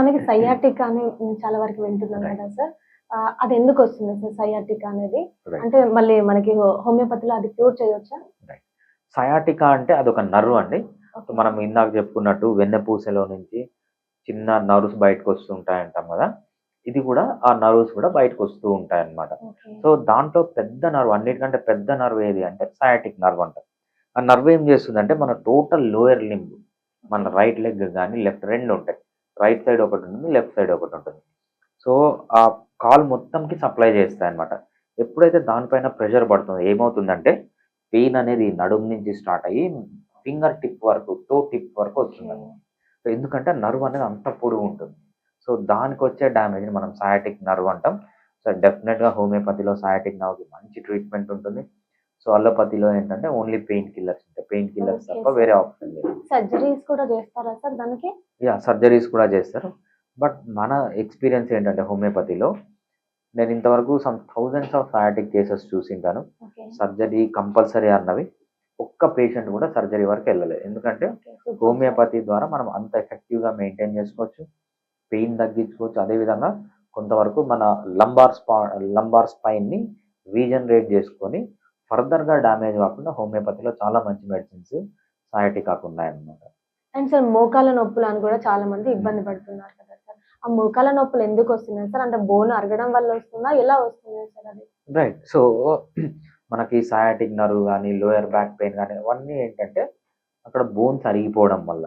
మనకి సయాటిక్ అని చాలా వరకు వింటున్నాం కదా సార్. అది ఎందుకు వస్తుంది సార్ సయాటిక్ అనేది. అంటే మళ్ళీ మనకి హోమియోపతిలో అది క్యూర్ చేయొచ్చా? సయాటికా అంటే అదొక నర్వ్ అండి. మనం ఇందాక చెప్పుకున్నట్టు వెన్నెపూసలో నుంచి చిన్న నర్వ్స్ బయటకు వస్తూ ఉంటాయంటాం కదా. ఇది కూడా ఆ నర్వ్స్ కూడా బయటకు వస్తూ ఉంటాయి అన్నమాట సో దాంట్లో పెద్ద నర్వ్ అన్నిటికంటే పెద్ద నర్వ్ ఏది అంటే సయాటిక్ నర్వ్ అంటారు. ఆ నర్వ్ ఏం చేస్తుందంటే మన టోటల్ లోయర్ లింబ్ మన రైట్ లెగ్ కానీ లెఫ్ట్ రెండు ఉంటాయి. రైట్ సైడ్ ఒకటి ఉంటుంది లెఫ్ట్ సైడ్ ఒకటి ఉంటుంది. సో ఆ కాల్ మొత్తంకి సప్లై చేస్తాయి అనమాట ఎప్పుడైతే దానిపైన ప్రెషర్ పడుతుందో ఏమవుతుందంటే పెయిన్ అనేది నడుము నుంచి స్టార్ట్ అయ్యి ఫింగర్ టిప్ వరకు టో టిప్ వరకు వస్తుంది సో ఎందుకంటే నర్వ్ అనేది అంత పొడుగు ఉంటుంది. సో దానికి వచ్చే డ్యామేజ్ని మనం సయాటిక్ నర్వ్ అంటాం. సో డెఫినెట్గా హోమియోపతిలో సయాటిక్ నర్వ్కి మంచి ట్రీట్మెంట్ ఉంటుంది. సో అలోపతిలో ఏంటంటే ఓన్లీ పెయిన్ కిల్లర్స్ ఉంటాయి. పెయిన్ కిల్లర్స్ తప్ప. వేరే ఆప్షన్ లేదు. సర్జరీస్ కూడా చేస్తారా సార్ దానికి? యా సర్జరీస్ కూడా చేస్తారు. బట్ మన ఎక్స్పీరియన్స్ ఏంటంటే హోమియోపతిలో నేను ఇంతవరకు some thousands of sciatic cases చూసింటాను. Surgery compulsory అన్నవి. ఒక్క పేషెంట్ కూడా సర్జరీ వరకు వెళ్ళలేదు. ఎందుకంటే హోమియోపతి ద్వారా మనం అంత ఎఫెక్టివ్గా మెయింటైన్ చేసుకోవచ్చు. పెయిన్ తగ్గించుకోవచ్చు. అదేవిధంగా కొంతవరకు మన లంబార్ స్పా లంబార్ స్పైన్ని రీజనరేట్ చేసుకొని ఫర్దర్గా డ్యామేజ్ కాకుండా హోమియోపతిలో చాలా మంచి మెడిసిన్స్ సయాటికాకు ఉన్నాయన్నమాట అండ్ సార్ మోకాల నొప్పులు అని కూడా చాలా మంది ఇబ్బంది పడుతున్నారు కదా సార్. ఆ మోకాల నొప్పులు ఎందుకు వస్తున్నాయి సార్? అంటే బోన్ అరగడం వల్ల వస్తుందా? ఎలా వస్తున్నాయి సార్ అది రైట్. సో మనకి సయాటిక్ నర్వ్ కానీ లోయర్ బ్యాక్ పెయిన్ కానీ అవన్నీ ఏంటంటే అక్కడ బోన్స్ అరిగిపోవడం వల్ల.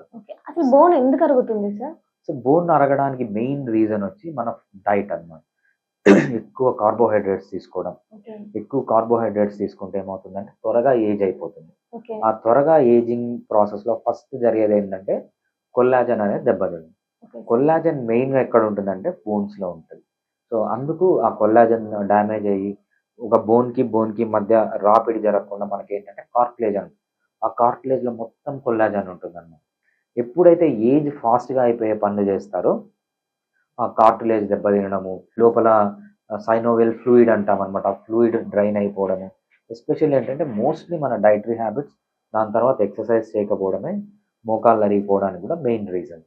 అసలు బోన్ ఎందుకు అరుగుతుంది సార్? సో బోన్ అరగడానికి మెయిన్ రీజన్ వచ్చి మన డైట్ అన్నమాట. ఎక్కువ కార్బోహైడ్రేట్స్ తీసుకోవడం. ఎక్కువ కార్బోహైడ్రేట్స్ తీసుకుంటే ఏమవుతుందంటే త్వరగా ఏజ్ అయిపోతుంది. ఆ త్వరగా ఏజింగ్ ప్రాసెస్లో ఫస్ట్ జరిగేది ఏంటంటే కొల్లాజన్ అనేది దెబ్బతింది కొల్లాజన్ మెయిన్గా ఎక్కడ ఉంటుందంటే బోన్స్లో ఉంటుంది. సో అందుకు ఆ కొల్లాజన్ డ్యామేజ్ అయ్యి ఒక బోన్కి బోన్కి మధ్య రాపిడి జరగకుండా మనకి ఏంటంటే కార్టిలేజ్ అని ఆ కార్టిలేజ్లో మొత్తం కొల్లాజన్ ఉంటుంది అన్నమాట ఎప్పుడైతే ఏజ్ ఫాస్ట్గా అయిపోయే పనులు చేస్తారో ఆ కార్టిలేజ్ దెబ్బతినడము లోపల సైనోవెల్ ఫ్లూయిడ్ అంటాం అనమాట ఆ ఫ్లూయిడ్ డ్రైన్ అయిపోవడమే. ఎస్పెషల్లీ ఏంటంటే మోస్ట్లీ మన డైటరీ హ్యాబిట్స్ దాని తర్వాత ఎక్సర్సైజ్ చేయకపోవడమే మోకాళ్ళు అరిగిపోవడానికి కూడా మెయిన్ రీజన్